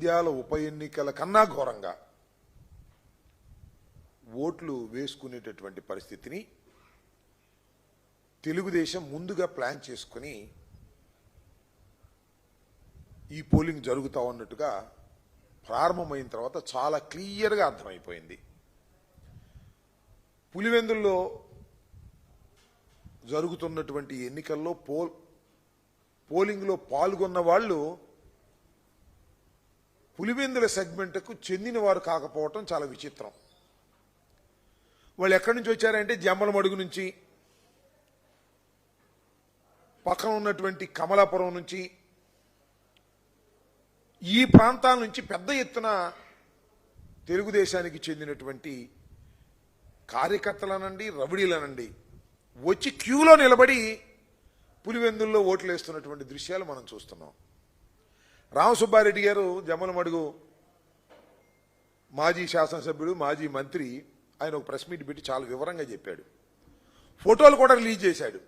నంద్యాల ఉప ఎన్నికల కన్నా ఘోరంగా ఓట్లు వేసుకునేటటువంటి పరిస్థితిని తెలుగుదేశం ముందుగా ప్లాన్ చేసుకుని ఈ పోలింగ్ జరుగుతా ఉన్నట్టుగా ప్రారంభమైన తర్వాత చాలా క్లియర్గా అర్థమైపోయింది. పులివెందుల్లో జరుగుతున్నటువంటి ఎన్నికల్లో పోల్ పోలింగ్లో పాల్గొన్న వాళ్ళు పులివెందుల సెగ్మెంట్కు చెందిన వారు కాకపోవటం చాలా విచిత్రం. వాళ్ళు ఎక్కడి నుంచి వచ్చారంటే జమ్మల మడుగు నుంచి పక్కన ఉన్నటువంటి కమలాపురం నుంచి ఈ ప్రాంతాల నుంచి పెద్ద ఎత్తున తెలుగుదేశానికి చెందినటువంటి కార్యకర్తలనండి రవిడీలనండి వచ్చి క్యూలో నిలబడి పులివెందుల్లో ఓట్లు వేస్తున్నటువంటి దృశ్యాలు మనం చూస్తున్నాం. రామసుబ్బారెడ్డి గారు జమ్మలమడుగు మాజీ శాసనసభ్యుడు మాజీ మంత్రి ఆయన ఒక ప్రెస్ మీట్ పెట్టి చాలా వివరంగా చెప్పాడు. ఫోటోలు కూడా రిలీజ్ చేశాడు.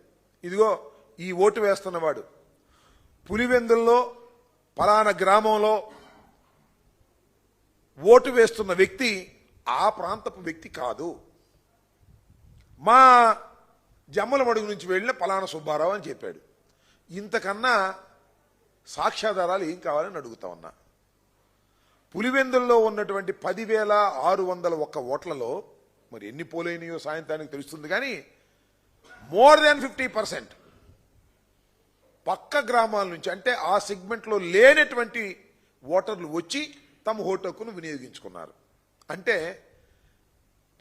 ఇదిగో ఈ ఓటు వేస్తున్నవాడు. పులివెందుల్లో పలానా గ్రామంలో ఓటు వేస్తున్న వ్యక్తి ఆ ప్రాంతపు వ్యక్తి కాదు. మా జమ్మల మడుగు నుంచి వెళ్ళిన పలానా సుబ్బారావు అని చెప్పాడు. ఇంతకన్నా సాక్ష్యాధారాలు ఏం కావాలని అడుగుతా ఉన్నా. పులివెందుల్లో ఉన్నటువంటి పదివేల ఆరు వందల ఒక్క ఓట్లలో మరి ఎన్ని పోలైనయో సాయంత్రానికి తెలుస్తుంది కానీ మోర్ దాన్ ఫిఫ్టీ పర్సెంట్ పక్క గ్రామాల నుంచి అంటే ఆ సెగ్మెంట్లో లేనటువంటి ఓటర్లు వచ్చి తమ ఓటు హక్కును వినియోగించుకున్నారు. అంటే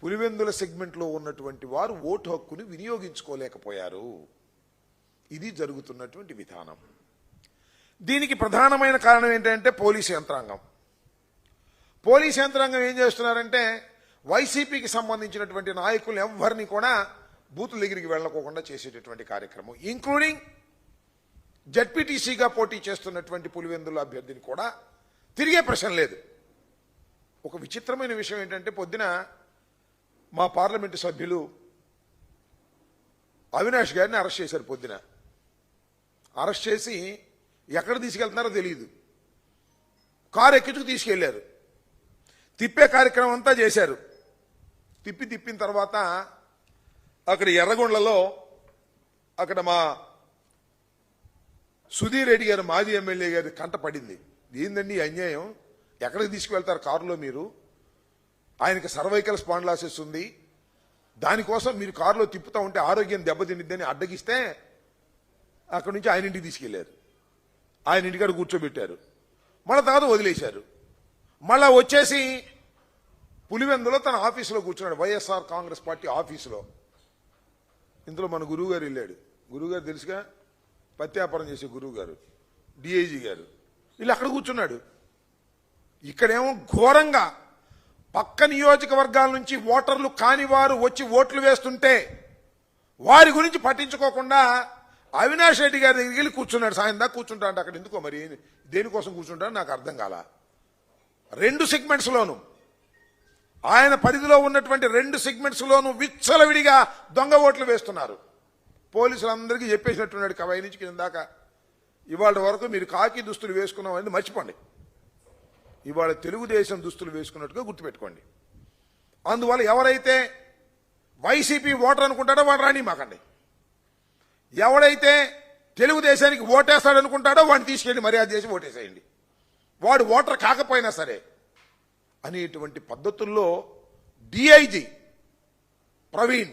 పులివెందుల సెగ్మెంట్లో ఉన్నటువంటి వారు ఓటు హక్కును వినియోగించుకోలేకపోయారు. ఇది జరుగుతున్నటువంటి విధానం. దీనికి ప్రధానమైన కారణం ఏంటంటే పోలీస్ యంత్రాంగం. పోలీస్ యంత్రాంగం ఏం చేస్తున్నారంటే వైసీపీకి సంబంధించినటువంటి నాయకులు ఎవరిని కూడా బూతుల దగ్గరికి వెళ్ళకోకుండా చేసేటటువంటి కార్యక్రమం. ఇంక్లూడింగ్ జడ్పీటీసీగా పోటీ చేస్తున్నటువంటి పులివెందుల అభ్యర్థిని కూడా తిరిగే ప్రశ్న లేదు. ఒక విచిత్రమైన విషయం ఏంటంటే పొద్దున మా పార్లమెంటు సభ్యులు అవినాష్ గారిని అరెస్ట్ చేశారు పొద్దున. అరెస్ట్ చేసి ఎక్కడ తీసుకెళ్తున్నారో తెలియదు కారు ఎక్కించుకు తీసుకెళ్ళారు. తిప్పే కార్యక్రమం అంతా చేశారు. తిప్పి తిప్పిన తర్వాత అక్కడ ఎర్రగొండలో అక్కడ మా సుధీర్ రెడ్డి గారు మాజీ ఎమ్మెల్యే గారి కంట పడింది. ఏందండి అన్యాయం? ఎక్కడికి తీసుకువెళ్తారు కారులో మీరు? ఆయనకి సర్వైకల్ స్పాండ్లాసిస్ ఉంది. దానికోసం మీరు కారులో తిప్పుతూ ఉంటే ఆరోగ్యం దెబ్బతిండిద్దని అడ్డగిస్తే అక్కడి నుంచి ఆయన ఇంటికి తీసుకెళ్ళారు. ఆయన ఇంటికాడ కూర్చోబెట్టారు. మళ్ళా తర్వాత వదిలేశారు. మళ్ళా వచ్చేసి పులివెందులో తన ఆఫీసులో కూర్చున్నాడు. వైఎస్ఆర్ కాంగ్రెస్ పార్టీ ఆఫీసులో. ఇందులో మన గురువుగారు వెళ్ళాడు. గురువుగారు తెలుసుగా? పత్యాపారం చేసే గురువుగారు డిఐజీ గారు. వీళ్ళు అక్కడ కూర్చున్నాడు. ఇక్కడేమో ఘోరంగా పక్క నియోజకవర్గాల నుంచి ఓటర్లు కాని వారు వచ్చి ఓట్లు వేస్తుంటే వారి గురించి పట్టించుకోకుండా అవినాష్ రెడ్డి గారి దగ్గరికి వెళ్ళి కూర్చున్నాడు. సాయం దాకా కూర్చుంటా అంటే అక్కడ ఎందుకో మరి? దేనికోసం కూర్చుంటాడో? నాకు అర్థం కాల. రెండు సెగ్మెంట్స్లోను ఆయన పరిధిలో ఉన్నటువంటి రెండు సెగ్మెంట్స్లోను విచ్చలవిడిగా దొంగ ఓట్లు వేస్తున్నారు. పోలీసులందరికీ చెప్పేసినట్టున్నాడు కవై నుంచి కింద దాకా. ఇవాళ వరకు మీరు కాకి దుస్తులు వేసుకున్నామని మర్చిపోండి. ఇవాళ తెలుగుదేశం దుస్తులు వేసుకున్నట్టుగా గుర్తుపెట్టుకోండి. అందువల్ల ఎవరైతే వైసీపీ ఓటర్ అనుకుంటాడో వాడు రాని మాకండి. ఎవడైతే తెలుగుదేశానికి ఓటేస్తాడనుకుంటాడో వాడిని తీసుకెళ్ళి మర్యాద చేసి ఓటేసేయండి. వాడు ఓటర్ కాకపోయినా సరే అనేటువంటి పద్ధతుల్లో డిఐజీ ప్రవీణ్